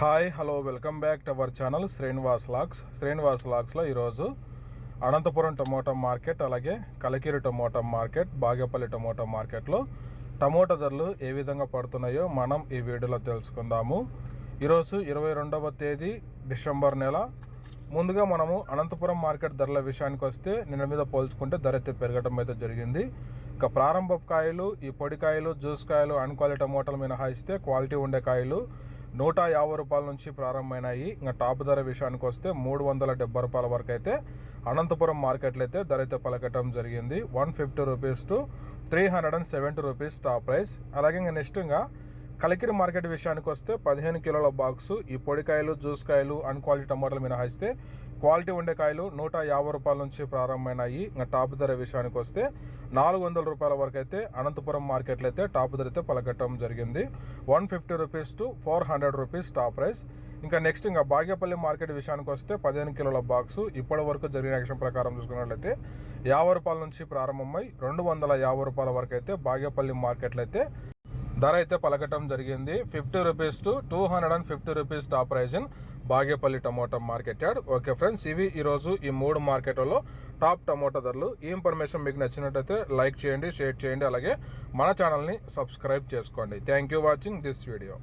Hi hello welcome back to our channel Srinivas lakhs Srinivas లాక్స్లో ఈరోజు Anantapuram tomato market అలాగే Kalakiri tomato market Bagepalli tomato మార్కెట్లో tomato ధరలు ఏ విధంగా పడుతున్నాయో మనం ఈ వీడియోలో తెలుసుకుందాము. ఈరోజు ఇరవై రెండవ తేదీ డిసెంబర్ నెల. ముందుగా మనము అనంతపురం మార్కెట్ ధరల విషయానికి వస్తే నిన్న మీద పోల్చుకుంటే ధర అయితే పెరగడం అయితే జరిగింది. ఇక ప్రారంభ కాయలు ఈ పొడి కాయలు జ్యూస్ కాయలు అన్క్వాలిటీ టమోటాలు మినహాయిస్తే క్వాలిటీ ఉండే కాయలు నూట యాభై రూపాయల నుంచి ప్రారంభమైనాయి. ఇంకా టాప్ ధర విషయానికి వస్తే మూడు వందల డెబ్బై రూపాయల వరకు అయితే అనంతపురం మార్కెట్లో అయితే ధర అయితే పలకటం జరిగింది. One fifty rupees to three hundred and seventy rupees top price. అలాగే ఇంకా నెక్స్ట్ ఇంకా కలికిరి మార్కెట్ విషయానికి వస్తే పదిహేను కిలోల బాక్సు ఈ పొడికాయలు జ్యూస్ కాయలు అన్క్వాలిటీ టమాటాలు మినహాయిస్తే క్వాలిటీ ఉండే కాయలు నూట యాభై రూపాయల నుంచి ప్రారంభమైనాయి. ఇంకా టాప్ ధర విషయానికి వస్తే నాలుగు వందల రూపాయల వరకు అయితే అనంతపురం మార్కెట్లో అయితే టాప్ ధర అయితే పలకట్టడం జరిగింది. One fifty rupees to four hundred rupees top price. ఇంకా నెక్స్ట్ ఇంకా బాగేపల్లి మార్కెట్ విషయానికి వస్తే పదిహేను కిలోల బాక్సు ఇప్పటి వరకు జరిగిన యాక్షన్ ప్రకారం చూసుకున్నట్లయితే యాభై రూపాయల నుంచి ప్రారంభమై రెండు వందల యాభై రూపాయల వరకు అయితే బాగేపల్లి మార్కెట్లో అయితే ధర అయితే పలకటం జరిగింది. Fifty rupees to two hundred and fifty rupees top price in Bagepalli tomato market yard. Okay friends ఇవి ఈరోజు ఈ మూడు మార్కెట్లలో టాప్ టమోటా ధరలు. ఈ ఇన్ఫర్మేషన్ మీకు నచ్చినట్టయితే లైక్ చేయండి షేర్ చేయండి. అలాగే మన ఛానల్ని సబ్స్క్రైబ్ చేసుకోండి. Thank you watching this video.